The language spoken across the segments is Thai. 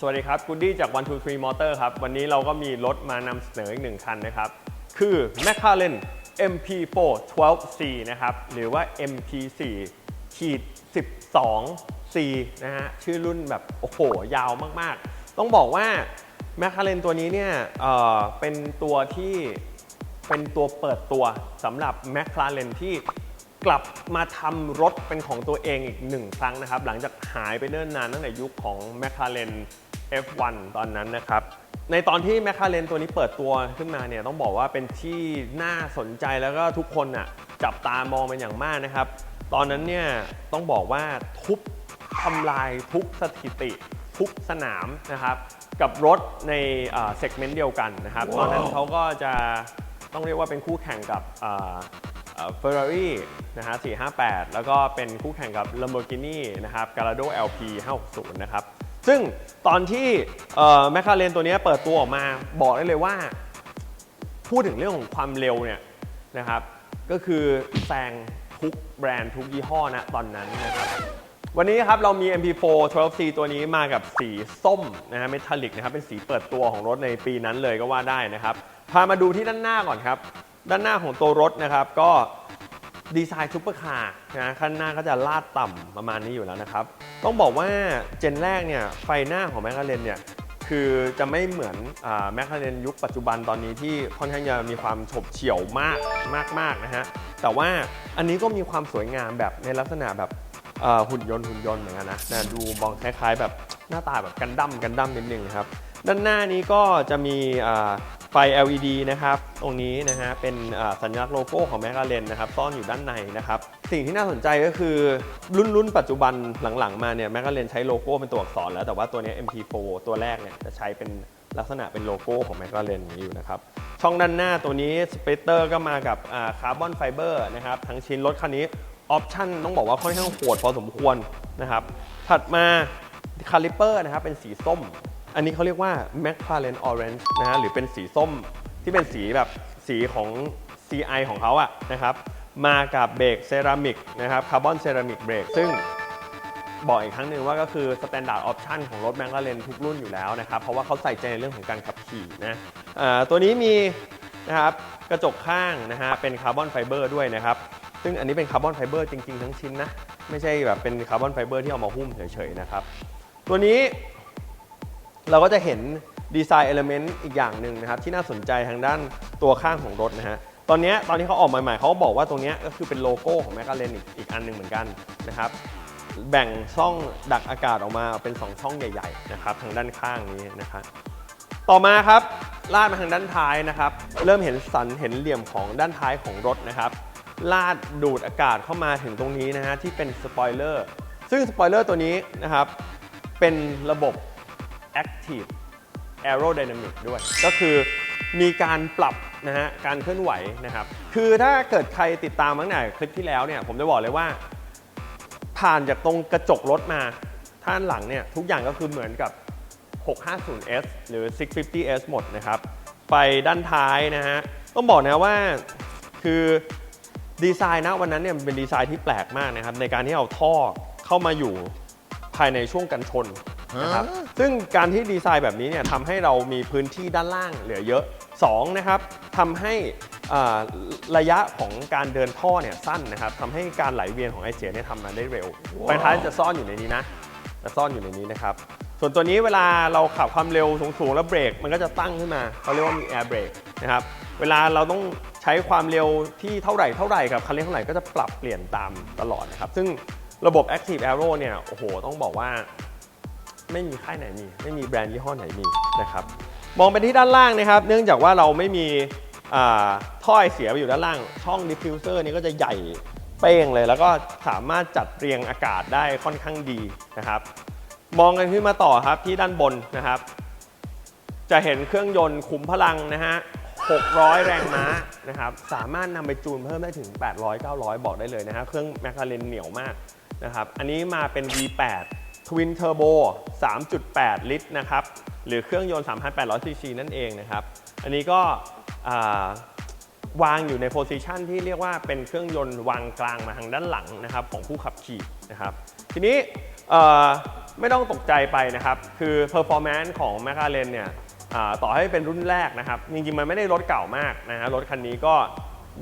สวัสดีครับกูดดี้จาก 1 2 3 Motor ครับ วันนี้เราก็มีรถมานำเสนออีกหนึ่งคันนะครับ คือ McLaren MP4 12C นะครับ หรือว่า MP4 ขีด 12C นะฮะ ชื่อรุ่นแบบ โอ้โห ยาวมาก ๆ ต้องบอกว่า McLaren ตัวนี้เนี่ยเอ่อเป็นตัวที่เป็นตัวเปิดตัวสำหรับ McLaren ที่กลับมาทำรถเป็นของตัวเองอีกหนึ่งครั้งนะครับ หลังจากหายไปเนิ่นนานตั้งแต่ยุคของ McLaren F1 ตอนนั้นนะครับ ในตอนที่ McLaren ตัวนี้เปิดตัวขึ้นมาเนี่ยต้องบอกว่าเป็นที่น่าสนใจแล้วก็ทุกคนอะจับตามองเป็นอย่างมากนะครับ ตอนนั้นเนี่ยต้องบอกว่าทุบทำลายทุกสถิติ ทุกสนามนะครับกับรถในเซกเมนต์เดียวกันนะครับตอนนั้นเขาก็จะต้องเรียกว่าเป็นคู่แข่งกับเฟอร์รารี่นะฮะ458 แล้วก็เป็นคู่แข่งกับ Lamborghini นะครับ Gallardo LP 560 นะครับ ซึ่งตอนที่แมคคาเรนตัวนี้เปิดตัวออกมาบอกได้เลยว่า พูดถึงเรื่องของความเร็วเนี่ยนะครับ ก็คือแซงทุกแบรนด์ทุกยี่ห้อนะตอนนั้นนะครับวันนี้ครับเรามี MP4 12C ตัวนี้มากับสีส้มนะฮะเมทัลลิกนะครับเป็นสีเปิดตัวของรถในปีนั้นเลยก็ว่าได้นะครับ พามาดูที่ด้านหน้าก่อนครับ ด้านหน้าของตัวรถนะครับ ก็ ดีไซน์ซุปเปอร์คาร์นะข้างหน้าก็จะลาดต่ำประมาณนี้อยู่แล้วนะครับ ต้องบอกว่าเจนแรกเนี่ยไฟหน้าของแมคคาเรนเนี่ยคือจะไม่เหมือนแมคคาเรนยุคปัจจุบันตอนนี้ที่ค่อนข้างจะมีความฉบเฉี่ยวมากมากๆนะฮะแต่ว่าอันนี้ก็มีความสวยงามแบบในลักษณะแบบหุ่นยนต์หุ่นยนต์เหมือนกันนะนะดูมองคล้ายๆ แบบหน้าตาแบบกันดั้มกันดั้มนิดนึงครับ ด้านหน้านี้ก็จะมี ฟ LED นะครับตรงนี้นะฮะเป็นสัญลักษณ์โลโก้ของแมคคาเรนนะครับซ่อนอยู่ด้านในนะครับสิ่งที่น่าสนใจก็คือรุ่นรุ่นปัจจุบันหลังๆ มาเนี่ยแมคคาเรนใช้โลโก้เป็นตัวอักษรแล้วแต่ว่าตัวนี้ MP4 ตัวแรกเนี่ยจะใช้เป็นลักษณะเป็นโลโก้ของแมคลาเรนอย่างนี้อยู่นะครับช่องด้านหน้าตัวนี้สเปเตอร์ก็มากับคาร์บอนไฟเบอร์นะครับทั้งชิ้นรถคันนี้ออปชั่นต้องบอกว่าค่อนข้างโหดพอสมควรนะครับถัดมาคาลิเปอร์นะครับเป็นสีส้ม อันนี้เขาเรียกว่า McLaren Orange นะฮะหรือเป็นสีส้มที่เป็นสีแบบสีของ CI ของเขาอะนะครับมากับเบรกเซรามิกนะครับคาร์บอนเซรามิกเบรกซึ่งบอกอีกครั้งหนึ่งว่าก็คือ Standard Option ของรถแม c l a r e n ทุกรุ่นอยู่แล้วนะครับ เพราะว่าเขาใส่ใจในเรื่องของการขับขี่นะตัวนี้มีนะครับกระจกข้างนะฮะเป็นคาร์บอนไฟเบอร์ด้วยนะครับ ซึ่งอันนี้เป็นคาร์บอนไฟเบอร์จริง ๆ ทั้งชิ้นนะ ไม่ใช่แบบเป็นคาร์บอนไฟเบอร์ที่เอามาหุ้มเฉยๆนะครับ ตัวนี้ เราก็จะเห็นดีไซน์เอลเมนต์อีกอย่างหนึ่งนะครับ ที่น่าสนใจทางด้านตัวข้างของรถนะฮะตอนนี้ตอนที่เขาออกมาใหม่ๆเขาบอกว่าตรงนี้ก็คือเป็นโลโก้ของแมค l a r e n อีกอีกอันหนึ่งเหมือนกันนะครับแบ่งช่องดักอากาศออกมาเป็น 2 ช่องใหญ่ๆนะครับทางด้านข้างนี้นะครับต่อมาครับลาดมาทางด้านท้ายนะครับ เริ่มเห็นสันเห็นเหลี่ยมของด้านท้ายของรถนะครับลาดดูดอากาศเข้ามาถึงตรงนี้นะฮะที่เป็นสปอยเลอร์ซึ่งสปอยเลอร์ตัวนี้นะครับเป็นระบบ Active Aerodynamic ด้วย ก็คือมีการปรับนะฮะการเคลื่อนไหวนะครับ คือถ้าเกิดใครติดตามตั้งแต่คลิปที่แล้วเนี่ยผมจะบอกเลยว่า ผ่านจากตรงกระจกรถมาท่านหลังเนี่ยทุกอย่างก็คือเหมือนกับ 650S หรือ 650S หมดนะครับไฟด้านท้ายนะฮะต้องบอกนะว่าคือดีไซน์นะวันนั้นเนี่ยเป็นดีไซน์ที่แปลกมากนะครับในการที่เอาท่อเข้ามาอยู่ภายในช่วงกันชน นะครับซึ่งการที่ดีไซน์แบบนี้เนี่ยทำให้เรามีพื้นที่ด้านล่างเหลือเยอะ2นะครับทำให้อ่าระยะของการเดินท่อเนี่ยสั้นนะครับทำให้การไหลเวียนของไอเสียเนี่ยทำมาได้เร็วไฟท้ายจะซ่อนอยู่ในนี้นะจะซ่อนอยู่ในนี้นะครับส่วนตัวนี้เวลาเราขับความเร็วสูงๆแล้วเบรกมันก็จะตั้งขึ้นมาเขาเรียกว่ามีแอร์เบรกนะครับเวลาเราต้องใช้ความเร็วที่เท่าไหร่เท่าไหร่กับคันเร่งเท่าไหร่ก็จะปรับเปลี่ยนตามตลอดนะครับซึ่งระบบ Active Aero เนี่ยโอ้โหต้องบอกว่า ไม่มีค่ายไหนมี ไม่มีแบรนด์ยี่ห้อไหนมีนะครับ มองไปที่ด้านล่างนะครับ เนื่องจากว่าเราไม่มีท่อไอเสียไปอยู่ด้านล่าง ช่องดิฟฟิวเซอร์นี้ก็จะใหญ่เป้งเลย แล้วก็สามารถจัดเรียงอากาศได้ค่อนข้างดีนะครับ มองกันขึ้นมาต่อครับที่ด้านบนนะครับ จะเห็นเครื่องยนต์ขุมพลังนะฮะ 600 แรงม้านะครับ สามารถนำไปจูนเพิ่มได้ถึง 800 900 บอกได้เลยนะฮะ เครื่องแมคคาเรนเหนียวมากนะครับ อันนี้มาเป็น V8 Twin Turbo 3.8 ลิตรนะครับ หรือเครื่องยนต์ 3,800 ซีซีนั่นเองนะครับ อันนี้ก็วางอยู่ในโพซิชันที่เรียกว่าเป็นเครื่องยนต์วางกลางมาทางด้านหลังนะครับของผู้ขับขี่นะครับ ทีนี้ไม่ต้องตกใจไปนะครับ คือ performance ของ m c l a r e n เนี่ยต่อให้เป็นรุ่นแรกนะครับ จริงๆ มันไม่ได้รถเก่ามากนะฮะรถคันนี้ก็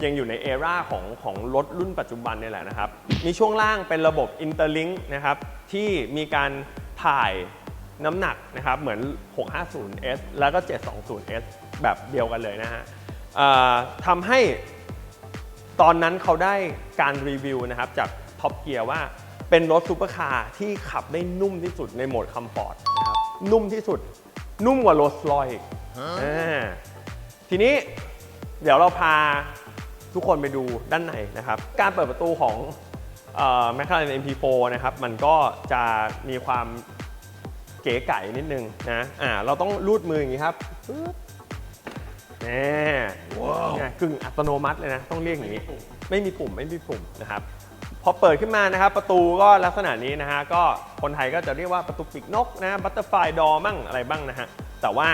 ยังอยู่ในเอราของของรถรุ่นปัจจุบันนี่แหละนะครับ มีช่วงล่างเป็นระบบ Interlink นะครับ ที่มีการถ่ายน้ำหนักนะครับ เหมือน 650S แล้วก็ 720S แบบเดียวกันเลยนะฮะอ่าทำให้ตอนนั้นเขาได้การรีวิวนะครับจากท็อปเกียร์ว่าเป็นรถซูเปอร์คาร์ที่ขับได้นุ่มที่สุดในโหมดคัมฟอร์ตนะครับนุ่มที่สุด นุ่มกว่าโรลส์รอยซ์อีกอ่าทีนี้เดี๋ยวเราพา ทุกคนไปดูด้านในนะครับ การเปิดประตูของแมคคาเรน MP4 นะครับ มันก็จะมีความเก๋ไก๋นิดนึงนะอ่าเราต้องรูดมืออย่างนี้ครับปึ๊บแน่เนี่ยกึ่งอัตโนมัติเลยนะ ต้องเรียกอย่างนี้ ไม่มีปุ่มไม่มีปุ่มนะครับ พอเปิดขึ้นมานะครับ ประตูก็ลักษณะนี้นะฮะก็คนไทยก็จะเรียกว่าประตูปีกนกนะบัตเตอร์ไฟดอมั่งอะไรบ้างนะฮะแต่ว่า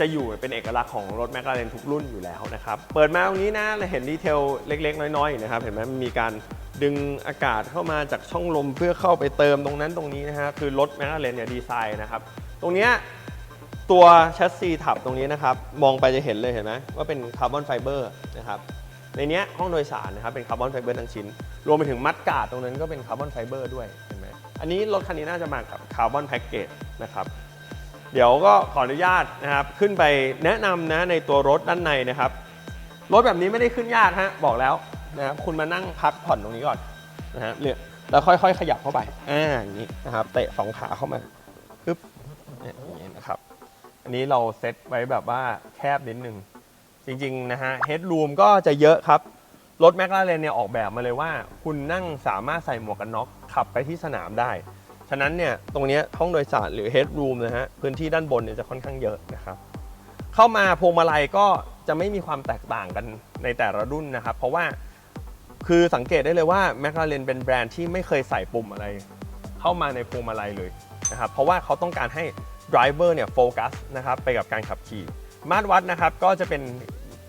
จะอยู่เป็นเอกลักษณ์ของรถแมคลาเรนทุกรุ่นอยู่แล้วนะครับ เปิดมาตรงนี้นะเราเห็นดีเทลเล็ก ๆ น้อยๆนะครับ เห็นไหมมีการดึงอากาศเข้ามาจากช่องลมเพื่อเข้าไปเติมตรงนั้นตรงนี้นะฮะคือรถแมคลาเรนเนี่ยดีไซน์นะครับ ตรงเนี้ยตัวแชสซีถับตรงนี้นะครับ มองไปจะเห็นเลยเห็นไหมว่าเป็นคาร์บอนไฟเบอร์นะครับในเนี้ยห้องโดยสารนะครับเป็นคาร์บอนไฟเบอร์ทั้งชิ้น รวมไปถึงมัดกาดตรงนั้นก็เป็นคาร์บอนไฟเบอร์ด้วยเห็นไหมอันนี้รถคันนี้น่าจะมากับคาร์บอนแพ็กเกจนะครับ เดี๋ยวก็ขออนุญาตนะครับขึ้นไปแนะนำนะในตัวรถด้านในนะครับ รถแบบนี้ไม่ได้ขึ้นยากฮะบอกแล้วนะครับคุณมานั่งพักผ่อนตรงนี้ก่อนนะฮะเนี่ยแล้วค่อยๆ ขยับเข้าไปอ่าอย่างนี้นะครับเตะสองขาเข้ามาปึ๊บอย่างนี้นะครับ อันนี้เราเซตไว้แบบว่าแคบนิดนึง จริงๆนะฮะเฮดรูมก็จะเยอะครับรถแมคลาเรนเนี่ยออกแบบมาเลยว่า คุณนั่งสามารถใส่หมวกกันน็อกขับไปที่สนามได้ ฉะนั้นเนี่ยตรงนี้ห้องโดยสารหรือเฮดรูมนะฮะพื้นที่ด้านบนเนี่ยจะค่อนข้างเยอะนะครับเข้ามาพวงมาลัยก็จะไม่มีความแตกต่างกันในแต่ละรุ่นนะครับ เพราะว่าคือสังเกตได้เลยว่าแมคลาเรนเป็นแบรนด์ที่ไม่เคยใส่ปุ่มอะไร เข้ามาในพวงมาลัยเลยนะครับเพราะว่าเขาต้องการให้ driver เนี่ยโฟกัสนะครับไปกับการขับขี่มาตรวัดนะครับก็จะเป็น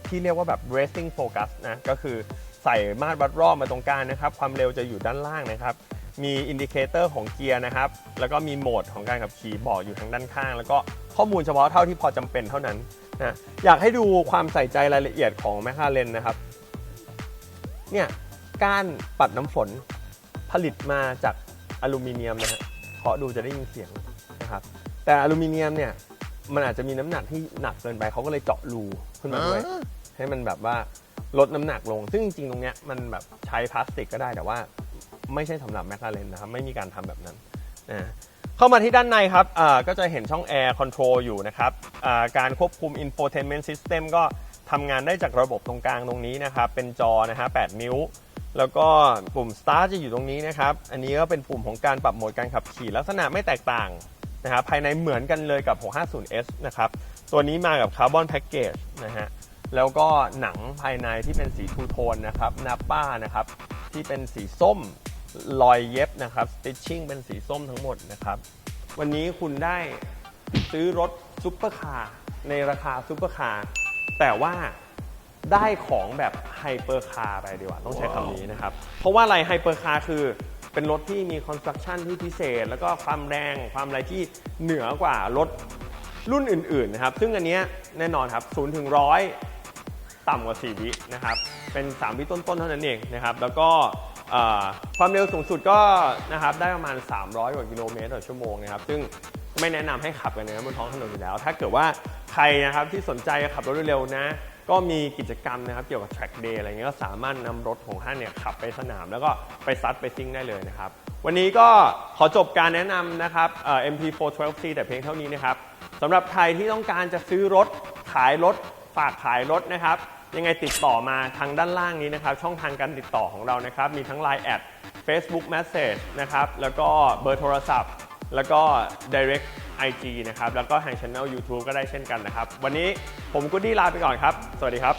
ที่เรียกว่าแบบ racing focus นะก็คือใส่มาตรวัดรอบมาตรงกลางนะครับ ความเร็วจะอยู่ด้านล่างนะครับ มีอินดิเคเตอร์ของเกียร์นะครับ แล้วก็มีโหมดของการขับขี่บอกอยู่ทางด้านข้าง แล้วก็ข้อมูลเฉพาะเท่าที่พอจำเป็นเท่านั้นนะอยากให้ดูความใส่ใจรายละเอียดของแมคคาเรนนะครับ เนี่ยก้านปัดน้ำฝนผลิตมาจากอลูมิเนียมนะฮะเคาะดูจะได้ยินเสียงนะครับ แต่อลูมิเนียมเนี่ยมันอาจจะมีน้ำหนักที่หนักเกินไปเขาก็เลยเจาะรูขึ้นมาด้วย ให้มันแบบว่าลดน้ำหนักลง ซึ่งจริงๆตรงเนี้ยมันแบบใช้พลาสติกก็ได้แต่ว่า ไม่ใช่สำหรับแมคลาเรนนะครับไม่มีการทำแบบนั้นนะเข้ามาที่ด้านในครับก็จะเห็นช่อง Air Control อยู่นะครับการควบคุม Infotainment System ก็ทำงานได้จากระบบตรงกลางตรงนี้นะครับ เป็นจอนะฮะ8นิ้ว แล้วก็ปุ่ม Start จะอยู่ตรงนี้นะครับ อันนี้ก็เป็นปุ่มของการปรับโหมดการขับขี่ลักษณะไม่แตกต่างนะครับภายในเหมือนกันเลยกับ 650S นะครับ ตัวนี้มากับคาร์บอนแพ็กเกจนะฮะ แล้วก็หนังภายในที่เป็นสีทูโทนนะครับนาป้านะครับ ที่เป็นสีส้ม รอยเย็บนะครับสติชชิ่งเป็นสีส้มทั้งหมดนะครับ วันนี้คุณได้ซื้อรถซุปเปอร์คาร์ในราคาซุปเปอร์คาร์แต่ว่าได้ของแบบไฮเปอร์คาร์ไปดีกว่า ต้องใช้คำนี้นะครับ เพราะว่าอะไรไฮเปอร์คาร์คือเป็นรถที่มีคอนสตรักชั่นที่พิเศษ แล้วก็ความแรงความอะไรที่เหนือกว่ารถรุ่นอื่นๆนะครับ ซึ่งอันนี้แน่นอนครับ0ถึง100 ต่ำกว่า 4 วินะครับ เป็น 3 วิต้นๆ เท่านั้นเองนะครับ แล้วก็ ความเร็วสูงสุดก็นะครับได้ประมาณ 300 กว่ากิโลเมตรต่อชั่วโมงนะครับ ซึ่งไม่แนะนำให้ขับกันนะบนท้องถนนอยู่แล้ว ถ้าเกิดว่าใครนะครับที่สนใจจะขับรถเร็วๆนะ ก็มีกิจกรรมนะครับเกี่ยวกับ track day อะไรเงี้ยก็สามารถนำรถของท่านเนี่ยขับไปสนาม แล้วก็ไปซัดไปซิ่งได้เลยนะครับ วันนี้ก็ขอจบการแนะนำนะครับ MP4 12C แต่เพียงเท่านี้นะครับสำหรับใครที่ต้องการจะซื้อรถขายรถฝากขายรถนะครับ ยังไงติดต่อมาทางด้านล่างนี้นะครับ ช่องทางการติดต่อของเรานะครับ มีทั้ง Line แอด Facebook Message นะครับ แล้วก็เบอร์โทรศัพท์ แล้วก็ Direct IG นะครับ แล้วก็ทาง Channel YouTube ก็ได้เช่นกันนะครับ วันนี้ผมกุดดี้ลาไปก่อนครับ สวัสดีครับ